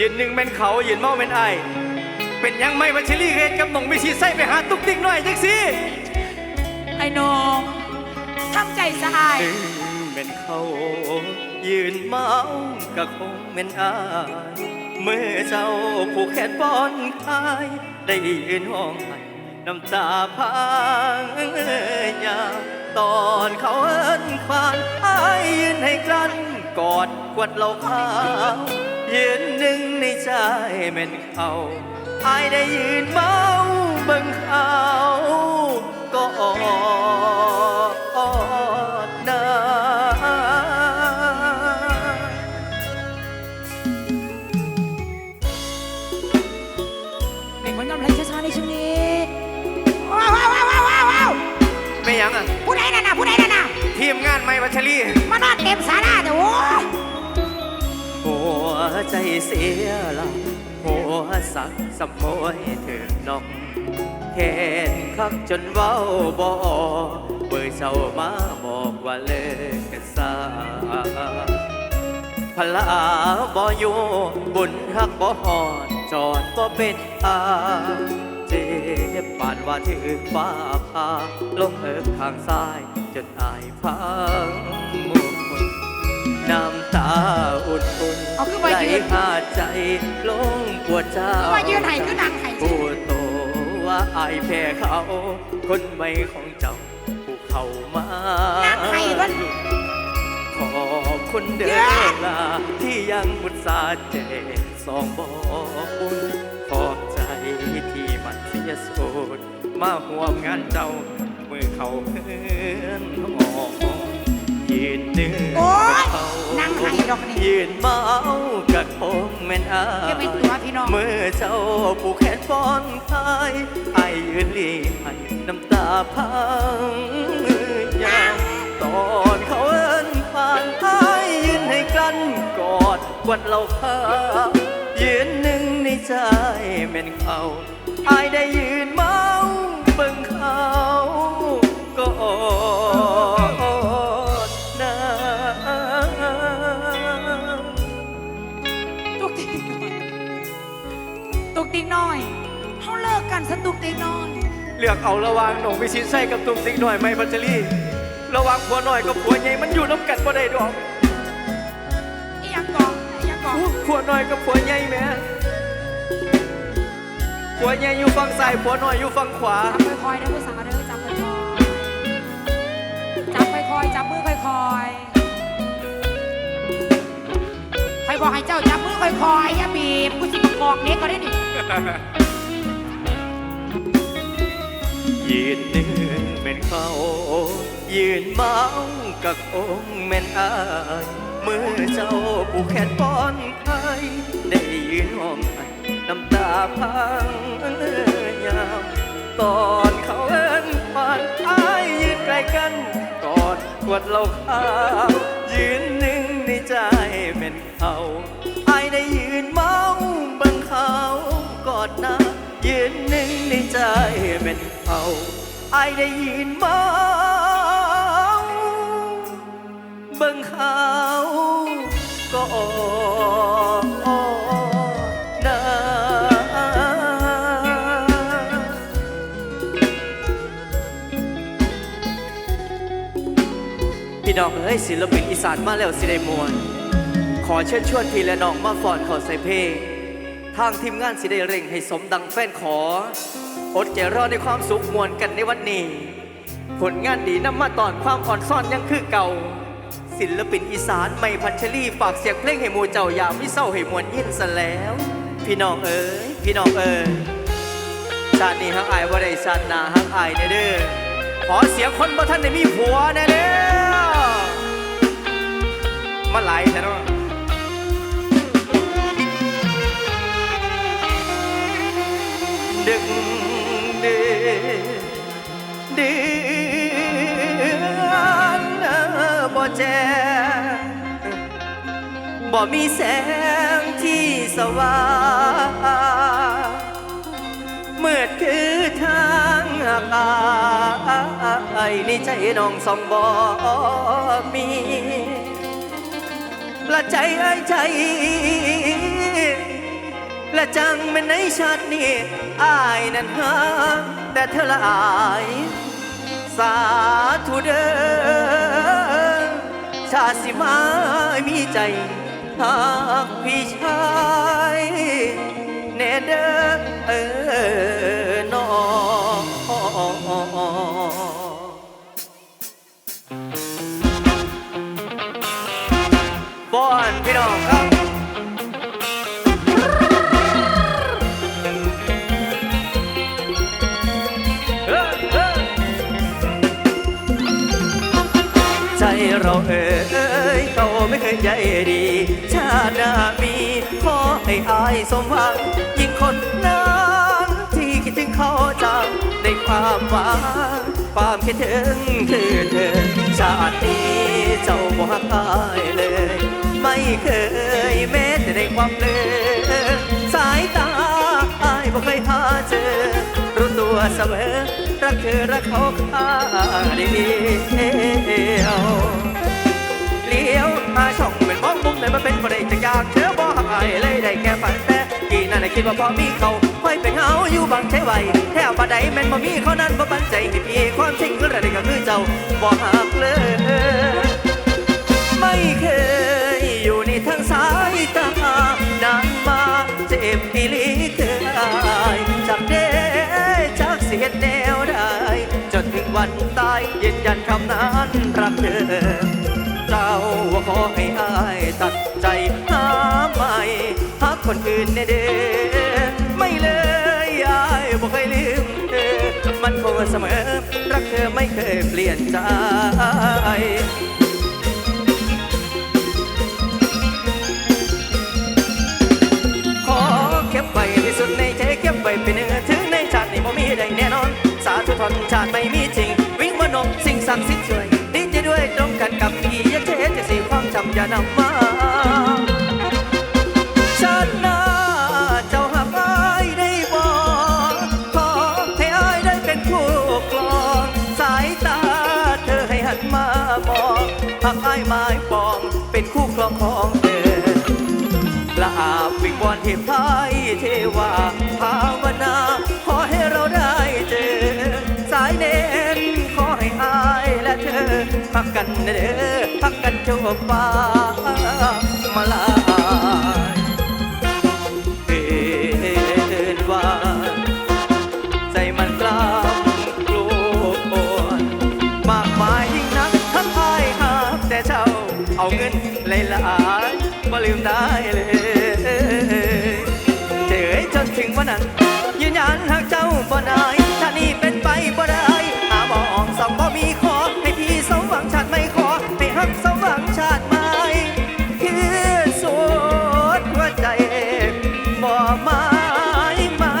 ยืนหนึ่งเป็นเขายืนเมาเป็นไอายเป็นหยังไม่บัญชีรีเรนกับหนองไม่ชีใส่ไปหาตุ๊กติ๊กหน่อยจังสิไอ้นงทำใจสะอายหนึ่งเป็นเขายืนเมาก็คงเป็นอายเมื่อเจ้าผูกแขนป้อนคายได้ยืนห้องไห้น้ำตาพังยามตอนเขาเอินควานอายยืนให้กลั้นกอดกวดเหล่าขาว ยืนหนึ่งในใจแม่นเขาอายได้ยืนเมาเบิ่งเขาก็อดนาเป็นคนกำลังช้าๆในช่วงนี้ว้าวว้าวว้าวว้าวว้าวว้าวไม่ยังอะผู้ใดน่ะนะผู้ใดน่ะนะทีมงานไม่วัชรีมานอนเต็มศาลาแต่โอ้ยหัว ใจเสียหละหัวสักสมอยถึงน้องแขนคักจนเว้าบอเบอร์เช้ามาบอกว่าเลิกกันซาพลาบ่อยู่บุญฮักบ่หอดจอดบ่เป็นอาเจ็บปานว่าถือฟ้าพาลงเอิกทางซ้ายจนอายพัง น้ำตาอุ่นอุ่นเอาขึ้นมาไหลยืนหาใจลงปวดเจ้าขึ้นมายืนให้ขึ้นนั่งให้พูดโตว่าอายแพ้เขา คนไม่ของเจ้าผู้เข้ามานั่งให้มันขอบคุณเด้เย้อลาที่ยังบุตสาห์เจสองบอกบุญขอบใจที่มันเสียสุดมาห่วมงานเจ้ามือเขาเฮือนหอม ยืนเนื้อโอ๊ยเขานั่งให้ดอกนี่ยืนเมากะคงแม่นอาแกเป็นตัวพี่น้อง เมื่อเจ้าผูกแขนป้อนคายไอยืนลีให้น้ำตาพังยามตอนเขาเอินผ่านไอายยืนให้กลั้นกอดกวดเราขายืนหนึ่งในใจแม่นเขาไอได้ยืนเมาเบิ่งเขาก็ น้อยเขาเลิกกันซะตุกติ๊กน้อย เลือกเอาระหว่างหนองวิชิตไส้กับตุ้มติ๊กหน่อยไม่พัชรีระหว่างผัวหน่อยกับผัวใหญ่มันอยู่น้ำกัดบ่ได้ดอกอีหยังกองอีหยังกองผัวหน่อยกับผัวใหญ่แหม่ผัวใหญ่อยู่ฝั่งซ้ายผัวหน่อยอยู่ฝั่งขวา จับค่อยๆนะผู้สาวเด้อจับค่อยๆจับค่อยๆจับมือค่อยๆใครบอกให้เจ้าจับมือค่อยๆอย่าบีบกูสิบอกเด็กก็ได้นี่ ยืนหนึ่งเป็นเขายืนเมากับองค์แม่นอายเมื่อเจ้าผูกแขนป้อนไทยได้ยืนห้องไห้น้ำตาพังยามตอนเขาเอิ้นผ่านอายยืนใกล้กันกอดกวดเราข้าวยืนหนึ่งในใจเป็นเขาอายได้ยืนเมาบังเขา ดน้ายืนหนึ่งในใจเป็นเขาไอได้ยินเมาเบิ่งเขาก็นาพี่น้องเอ้ยศิลปินอีสานมาแล้วสิได้มวนขอเชิญชวนพี่และน้องมาฟอนขอใส่เพลง ทางทีมงานสิได้เร่งให้สมดังแฟนขอ อดใจรอในความสุขมวลกันในวันนี้ ผลงานดีนำมาตอนความอ่อนซ่อนยังคือเก่า ศิลปินอีสานไม่พันชลีฝากเสียงเพลงให้หมูเจ้ายามวิเศร้าให้มวลยินซะแล้ว พี่น้องเอ๋ยพี่น้องเอ๋ยชาตินี้ฮักอายว่าได้ชาติหน้าฮักอายแน่เด้อขอเสียงคนบ่ท่านได้มีผัวแน่เด้อมาไหลแต่เนาะ บ่มีแสงที่สว่างเมืดคือทางอายในใจน้องสองบ่มีละใจไอ้ใจและจังเป็นในชาตินี้อายนั้นหาแต่เธอละอาย สาธุเด้อชาติสิมามีใจ หากพี่ชายเนเดอเออนอบ้านพี่น้องครับ ใยดี ชาติหน้ามีขอให้อายสมหวังยิ่งคนนั้นที่คิดถึงเขาจังในความหวังความคิดถึงคือเธอ ชาตินี้เจ้าบ่ฮักอายเลย ไม่เคยแม้แต่ในความเลือสายตาอายบ่เคยหาเจอ รู้ตัวเสมอ รักเธอรักเขาข้าเดียวเลี้ยว มาช่องเป็นมองมุมไหนมาเป็นประเด็นจะอยากเชื่อบ่หักอายเลยได้แค่ฝันแต่กี่นั่นคิดว่าพอมีเขาค่อยไปเหงาอยู่บางใช้ไหวแถวบันไดแม่นบ่มีเขานั้นบ่ปันใจที่พี่ความจริงคืออะไรก็คือเจ้าบ่หักเลย ไม่เคยอยู่ในทางสายตานานมาเจ็บอีหลีเคยจากเด้จากเสียแนวได้จนถึงวันตายยืนยันคำนั้นรักเธอ ขอให้อายตัดใจหาใหม่หาคนอื่นแน่เด้อไม่เลยอายบ่เคยลืมเธอมันคงเสมอ รักเธอไม่เคยเปลี่ยนใจขอเก็บไว้ที่สุดในใจเก็บไว้เป็นเนื้อถึงในชาตินี้บ่มีได้แน่นอน สาธุทนชาติไม่มีจริง วิ่งมานกสิ่งศักดิ์สิทธิ์ช่วยดีใจด้วยตรงกันกับ ยักเทศจะสีความจำอย่านำมาชาติหน้าเจ้าหักอายได้บ่ขอให้อายได้เป็นคู่กลอง สายตาเธอให้หันมามองหักอายไม้ปองเป็นคู่ครองของเธอละอาบวิงวอนเทพไทยเทวาภาวนา พักกันเด้อพักกันโชบฟ้ามาลายเห็นว่าใจมันกล้ากลัวมากมายยิ่งนักทั้งอายหาแต่เจ้าเอาเงินเลยหลายมาลืมได้เลยเจอจนถึงวันนั้นยืนยันหากเจ้าบ่ได้ชานี้เป็นไปบ่ได้ ไม่ขอให้หักสมหวังชาติไม่คือสุดหัวใจบ่หมายมา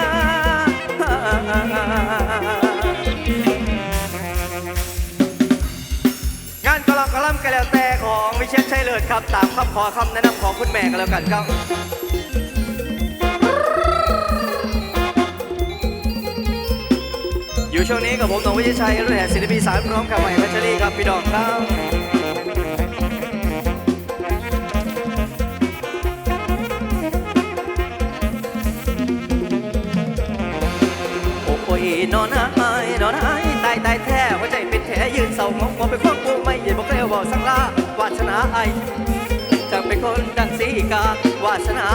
งานกลำกลำกันแล้วแต่ของวิเชียรชัยเลิศครับ ตามคำขอคำแนะนำของคุณแม่กันแล้วกันครับ อยู่ช่วงนี้กับผมตองวิเชียรชัยรุ่นแห่ศิลปินสายพร้อมกับใหม่พัชรีครับพี่ดอกครับโอ้โยนอนหายนอนหายตายตายแท้หัวใจเป็นแผลยืนเศร้างงงไปควงกูไม่ยินบอกเกลียวบอกสังลาวาสนาไอจังเป็นคนดังสีกาวาสนา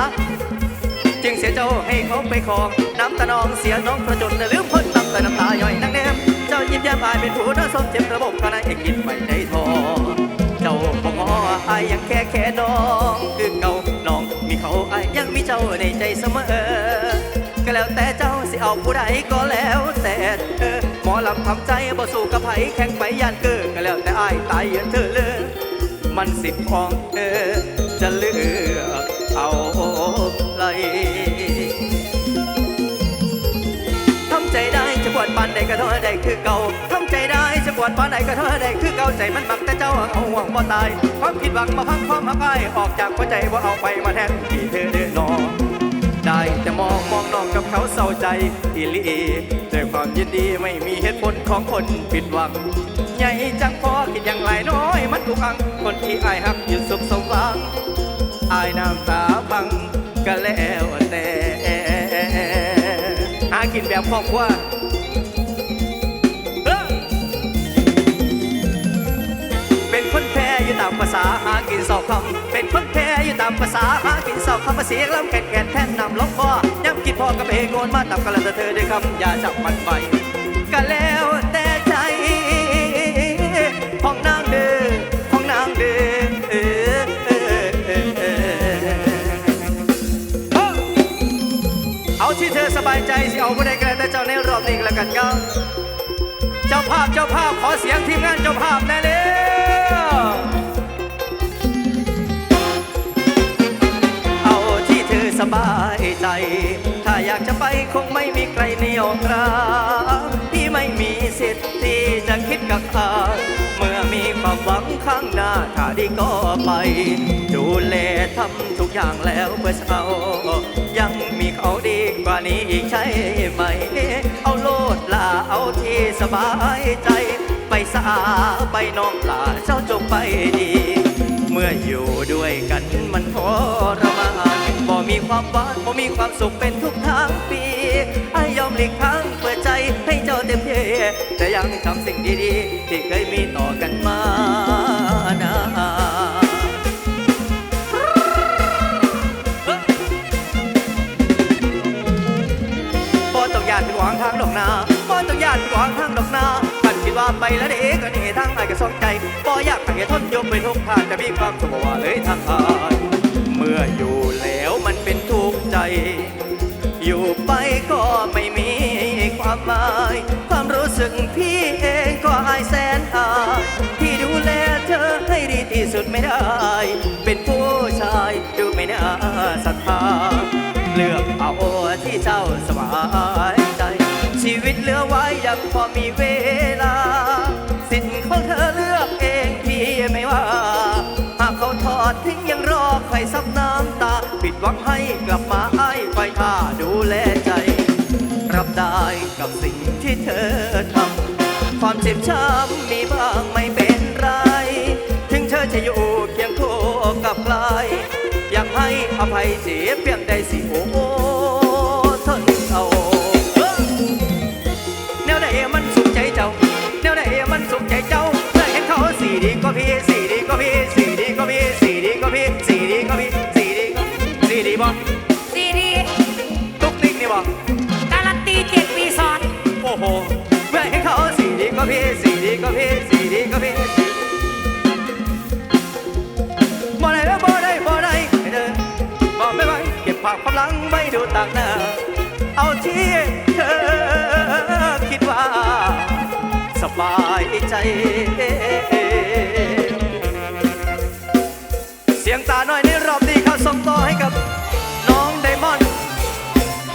จึงเสียเจ้าให้เขาไปครองน้ำตาน้องเสียน้องประจนและลืมพ้นน้ำ แต่น้ำตาย่อยนักแนม เจ้ายิ้มแย้มอายเป็นผู้น่าสมเจ็บระบบคณะเอกกินไม่ได้ทอเจ้าบองออายยังแค่แค่น้อง คือเก่าน้องมีเขาอายยังมีเจ้าในใจเสมอ ก็แล้วแต่เจ้าสิเอาผู้ใดก็แล้วแต่เธอหมอลำทำใจบ่สู้กับไผแข่งไปยานเกินก็แล้วแต่อายตายยืนเธอเลยมันสิทธิ์ของเธอจะเลือกเอาไร วดปานใดก็เท่าใดคือเก่าทำใจได้จะปวดปานใดก็เท่าใดคือเก่าใจมันมักแต่เจ้าเอาห่วงบ่ตาย ความผิดหวังมาพังความหักอ้ายออกจากหัวใจว่าเอาไปมาแทนที่เธอเดินนอนได้แต่มองมองน้องกับเขาเศร้าใจอีหลีด้วยความยินดีไม่มีเหตุผลของคนผิดหวังใหญ่จังพอคิดอย่างไรน้อย มันทุกอังคนที่อายหักอยู่สุขสมหวังอายน้ำตาบังก็แล้วแต่กับครอบครัวามภาษาหากินเสาคำเป็นคนแพ้อยู่ตามภาษาหากินเสาคำภาษีลำแก่นแก่นแท่นนำล็อกคอย้ำคิดพอกับเองโงนมาตับกันละเธอได้คำอย่าจับมันไปกันแล้วแต่ใจของนางเด้อของนางเด้อเอาที่เธอสบายใจสิเอาไม่ได้กันแต่เจ้าในรอบนี้แล้วกันครับเจ้าภาพเจ้าภาพขอเสียงทีมงานเจ้าภาพแน่เลย สบายใจ ถ้าอยากจะไปคงไม่มีใครเหนียวกรางที่ไม่มีสิทธิ์ที่จะคิดกับใครเมื่อมีความหวังข้างหน้าถ้าดีก็ไป ดูแลทำทุกอย่างแล้วเพื่อเขายังมีเขาดีกว่านี้อีกใช่ไหม เอาโลดลาเอาที่สบายใจ ไปสาไปน้องลาเจ้าจงไปดี เมื่ออยู่ด้วยกันมันทรมานบ่มีความหวานบ่มีความสุขเป็นทุกทางปีไอายยอมหลีกทางเปิดใจให้เจ้าเต็มที่แต่ยังทำสิ่งดีๆ ที่เคยมีต่อกันมา ว่าไปแล้วเด็กก็นี่ทางไอ้ก็สนใจบ่อยากให้ทนยมไปทุกทางจะมีความสุขว่าเลยทางอายเมื่ออยู่แล้วมันเป็นทุกข์ใจ อยู่ไปก็ไม่มีความหมาย ความรู้สึกพี่เองก็อายแสนอายที่ดูแลเธอให้ดีที่สุดไม่ได้ เป็นผู้ชายดูไม่น่าศรัทธาเลือกเอาที่เจ้าสบา ไว้ยังพอมีเวลา สิทธิ์ของเธอเลือกเองพี่ไม่ว่า หากเขาทอดทิ้งยังรอใครซับน้ำตา ปิดหวังให้กลับมาไอ้ไฟท่าดูแลใจ รับได้กับสิ่งที่เธอทำความเจ็บช้ำมีบ้างไม่เป็นไร ถึงเธอจะอยู่เคียงคู่กับใครอยากให้อภัยเสียเพียงใดสิโอ้ บ่ซีดีตุ๊กติ๊กนี่บ่การันตีเจ็ดปีซ้อนโอ้โหเมื่อเห็นเขาสีดีก็พี่สีดีก็พี่สีดีก็พี่บ่ได้แล้วบ่ได้บ่ได้ให้เธอบอกไม่ไหวเก็บภาพความหลังไว้ดูต่างหน้าเอาที่เธอคิดว่าสบายใจเสียงตาหน่อยในรอบนี้เขาส่งต่อให้กับ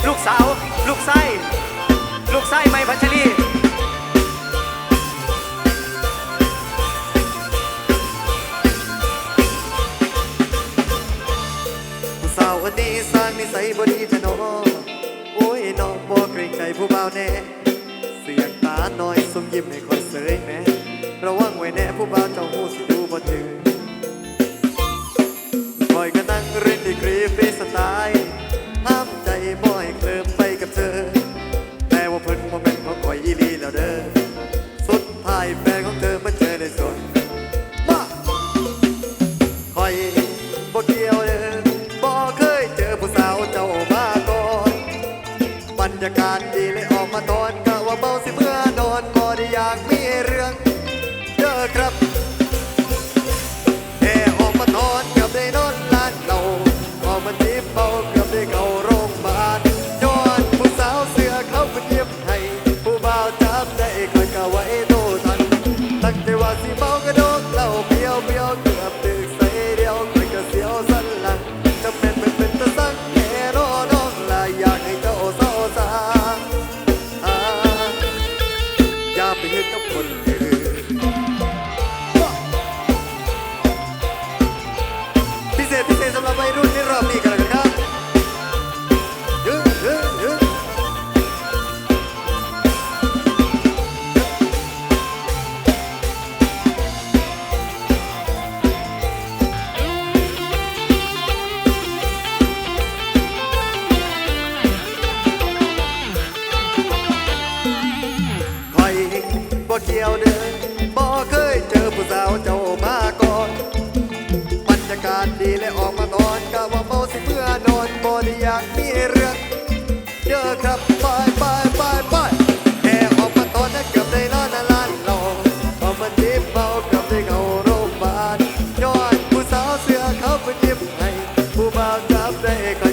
ลูกสาว ลูกไส้ ลูกไส้ไม่พัชรีผู้สาวคนนี้สร้างนิสัยบดีจะนอโอ้ยน้องบ่เกรงใจผู้บ่าวแน่ เสียงตาหน่อยสมยิ้มให้คอยเสยแม่ระวังไว้แน่ผู้บ่าวเจ้าหู กับคน Africa.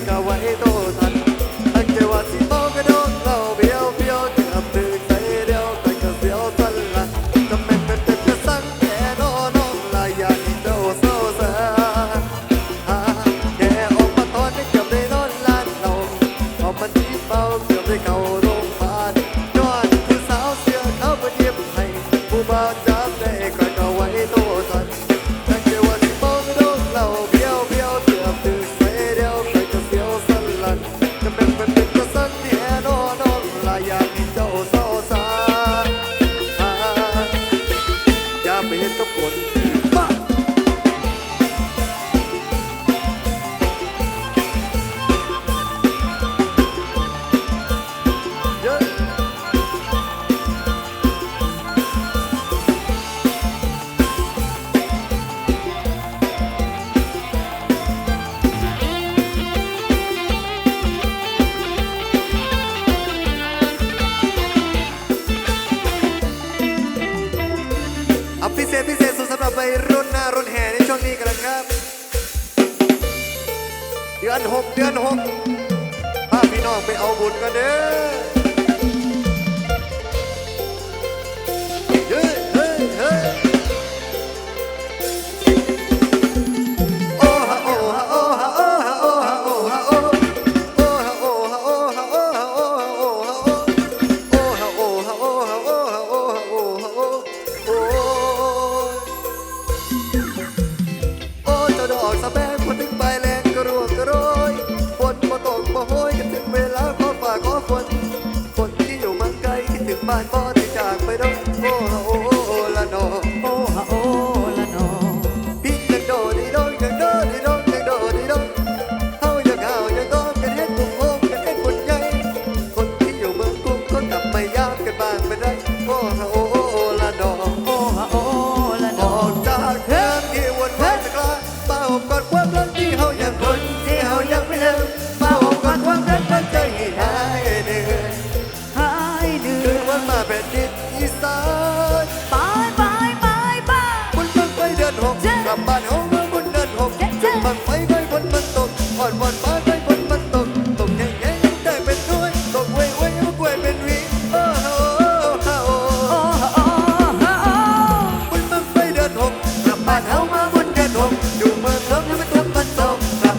บ้านบ่ได้จากไปดอกโอ้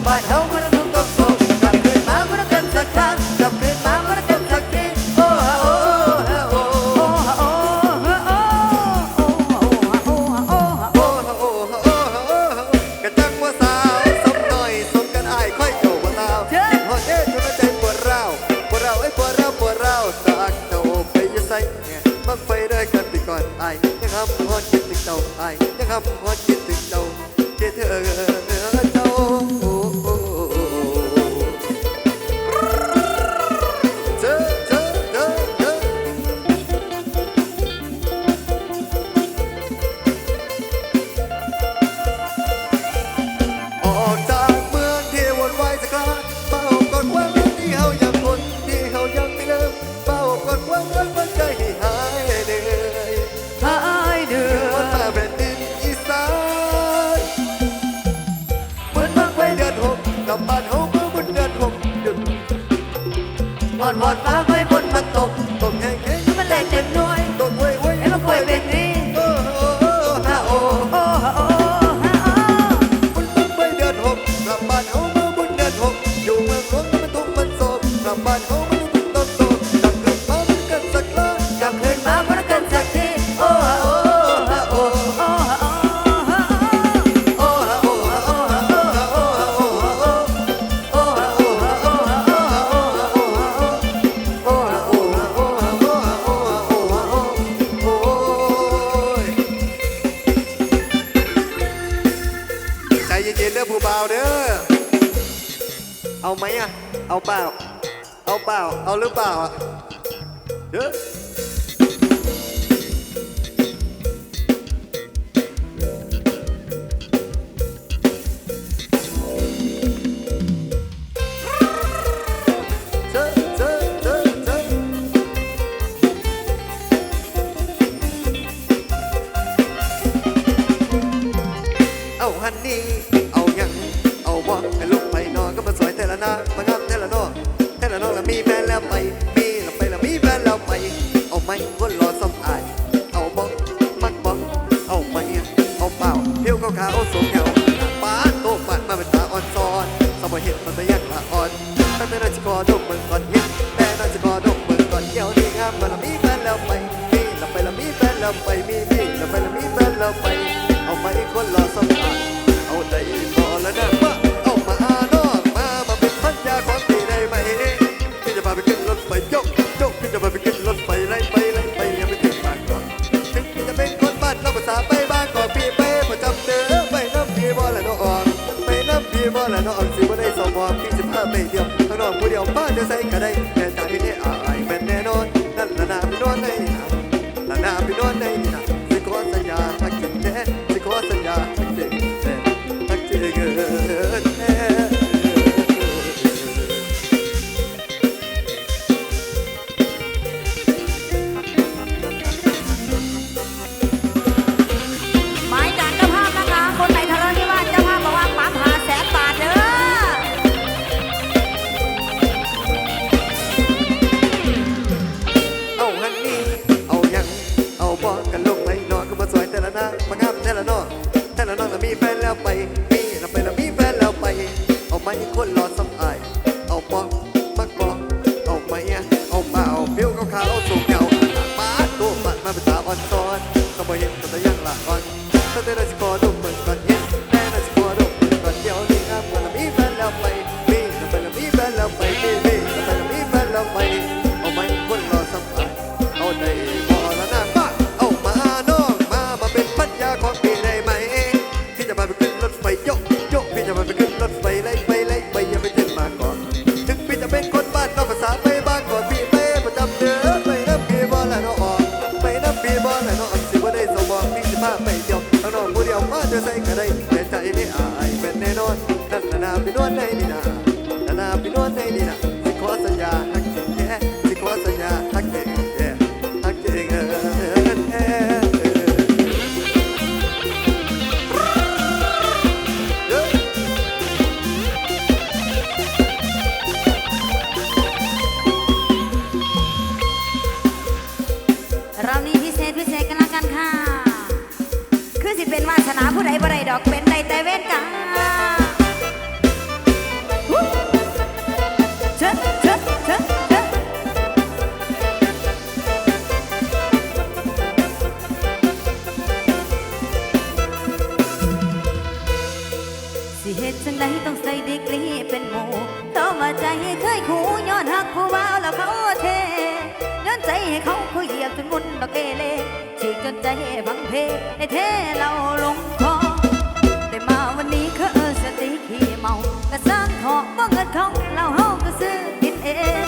but no Lord. ล่ หอกบ่เงินของเราเฮาก็ซื้อกินเอง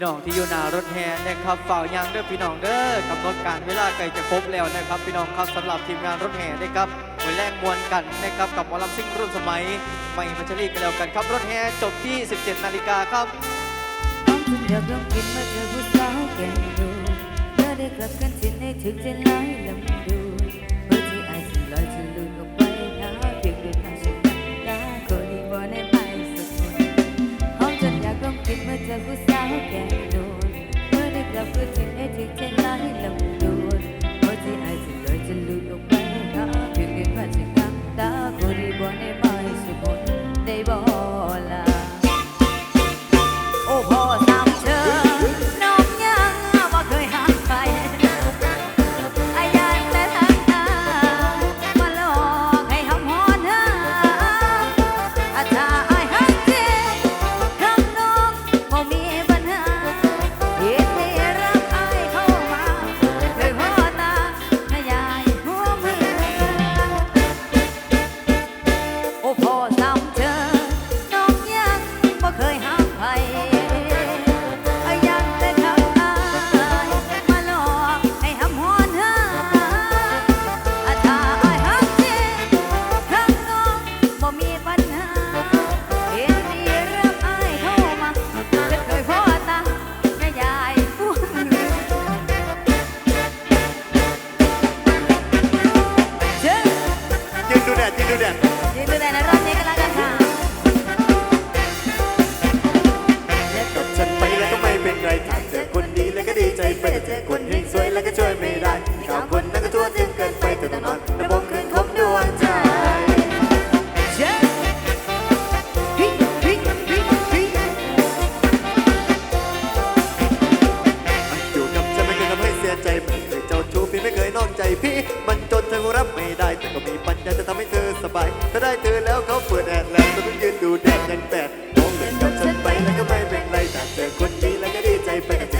พี่น้องที่อยู่นารถแห่นะครับฝ่ายางเด้อพี่น้องเด้อกำหนดการเวลาใกล้จะครบแล้วนะครับ พี่น้องครับสำหรับทีมงานรถแห่นะครับมวยแลกมวลกันนะครับกับหมอลลัมซิ่งรุ่นสมัยไม่พัชรีกันแล้วกันครับรถแห่จบที่ 17 นาฬิกาครับเธอต้องกินเมื่อเธอผู้สาวแก่งดูเธอได้กลับกันสินให้ถึงใจหลาลำดูเมื่อที่ไอสิลอยจะลุด จะกู้สาวแก่โดนเมื่อได้กลับคืนถึงไอ้ถึงใจหลลำ ใจมันเคยเจ้าชู้พี่ไม่เคยนอกใจพี่ มันจนเธอรับไม่ได้ แต่ก็มีปัญญาจะทำให้เธอสบาย ถ้าได้เธอแล้วเขาเปิดแอดแล้วก็ต้องยืนดูแดดยันแปดมองเลนกับฉันไปแล้วก็ไม่เป็นไรแต่เจอคนนี้แล้วก็ดีใจไปกับเธอ